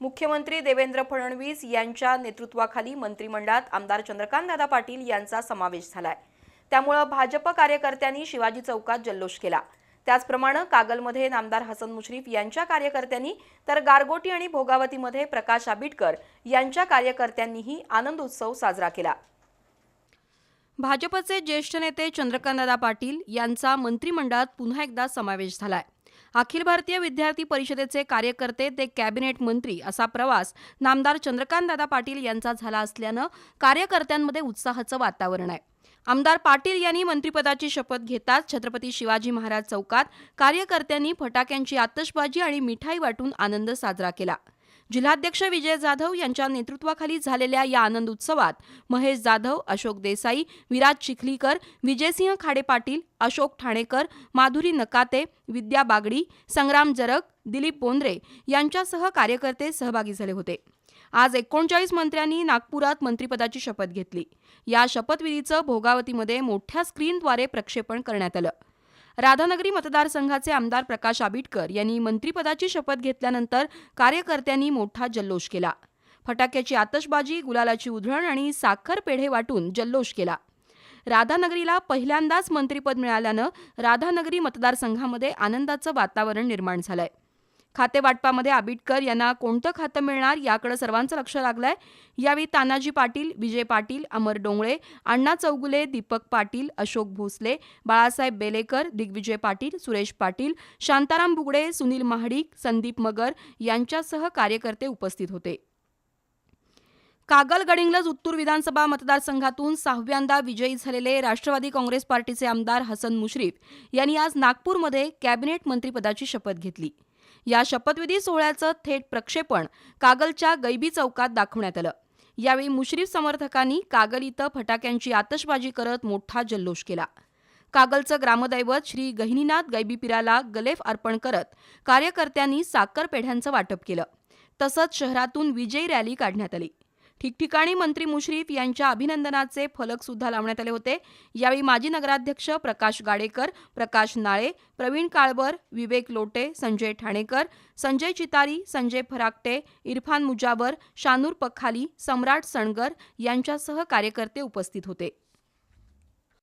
मुख्यमंत्री देवेंद्र फडणवीस यांच्या नेतृत्वाखाली मंत्रिमंडळात आमदार चंद्रकांतदादा पाटील यांचा समावेश झालाय. त्यामुळं भाजप कार्यकर्त्यांनी शिवाजी चौकात जल्लोष केला. त्याचप्रमाणे कागलमध्ये नामदार हसन मुश्रीफ यांच्या कार्यकर्त्यांनी तर गारगोटी आणि भोगावतीमध्ये प्रकाश आबिटकर यांच्या कार्यकर्त्यांनीही आनंद उत्सव साजरा केला. भाजपचे ज्येष्ठ नेते चंद्रकांतदादा पाटील यांचा मंत्रिमंडळात पुन्हा एकदा समावेश झालाय. अखिल भारतीय विद्यार्थी परिषदेचे कार्यकर्ते ते कॅबिनेट मंत्री असा प्रवास नामदार चंद्रकांतदादा पाटील यांचा झाला असल्यानं कार्यकर्त्यांमध्ये उत्साहाचं वातावरण आहे. आमदार पाटील यांनी मंत्रिपदाची शपथ घेताच छत्रपती शिवाजी महाराज चौकात कार्यकर्त्यांनी फटाक्यांची आतषबाजी आणि मिठाई वाटून आनंद साजरा केला. जिल्हाध्यक्ष विजय जाधव यांच्या नेतृत्वाखाली झालेल्या या आनंद उत्सवात महेश जाधव अशोक देसाई विराज चिखलीकर विजयसिंह खाडे पाटील अशोक ठाणेकर माधुरी नकाते विद्या बागडी संग्राम जरग दिलीप बोंद्रे यांच्यासह कार्यकर्ते सहभागी झाले होते. आज एकोणचाळीस मंत्र्यांनी नागपुरात मंत्रिपदाची शपथ घेतली. या शपथविधीचं भोगावतीमध्ये मोठ्या स्क्रीनद्वारे प्रक्षेपण करण्यात आलं. राधानगरी मतदारसंघाचे आमदार प्रकाश आबिटकर यांनी मंत्रिपदाची शपथ घेतल्यानंतर कार्यकर्त्यांनी मोठा जल्लोष केला. फटाक्याची आतषबाजी गुलालाची उधळण आणि साखर पेढे वाटून जल्लोष केला. राधानगरीला पहिल्यांदाच मंत्रिपद मिळाल्यानं राधानगरी मतदारसंघामध्ये आनंदाचं वातावरण निर्माण झालंय. खातेवाटपामध्ये आबिटकर यांना कोणतं खातं मिळणार याकडे सर्वांचं लक्ष लागलंय. यावेळी तानाजी पाटील विजय पाटील अमर डोंगळे अण्णा चौगुले दीपक पाटील अशोक भोसले बाळासाहेब बेलेकर दिग्विजय पाटील सुरेश पाटील शांताराम बुगडे सुनील महाडिक संदीप मगर यांच्यासह कार्यकर्ते उपस्थित होते. कागल गडिंग्लज उत्तूर विधानसभा मतदारसंघातून सहाव्यांदा विजयी झालेले राष्ट्रवादी काँग्रेस पार्टीचे आमदार हसन मुश्रीफ यांनी आज नागपूरमध्ये कॅबिनेट मंत्रिपदाची शपथ घेतली. या शपथविधी सोहळ्याचं थेट प्रक्षेपण कागलच्या गैबी चौकात दाखवण्यात आलं. यावेळी मुश्रीफ समर्थकांनी कागल इथं फटाक्यांची आतषबाजी करत मोठा जल्लोष केला. कागलचं ग्रामदैवत श्री गहिनीनाथ गैबीपिराला गलेफ अर्पण करत कार्यकर्त्यांनी साखर पेढ्यांचं वाटप केलं. तसंच शहरातून विजयी रॅली काढण्यात आली. ठिकठिकाणी मंत्री मुश्रीफ यांच्या अभिनंदनाचे फलक सुद्धा लावण्यात आले होते. यावेळी माजी नगराध्यक्ष प्रकाश गाडेकर प्रकाश नाळे प्रवीण काळबर विवेक लोटे संजय ठाणेकर संजय चितारी संजय फराकटे इरफान मुजावर शानूर पखाली सम्राट सणगर यांच्यासह कार्यकर्ते उपस्थित होते.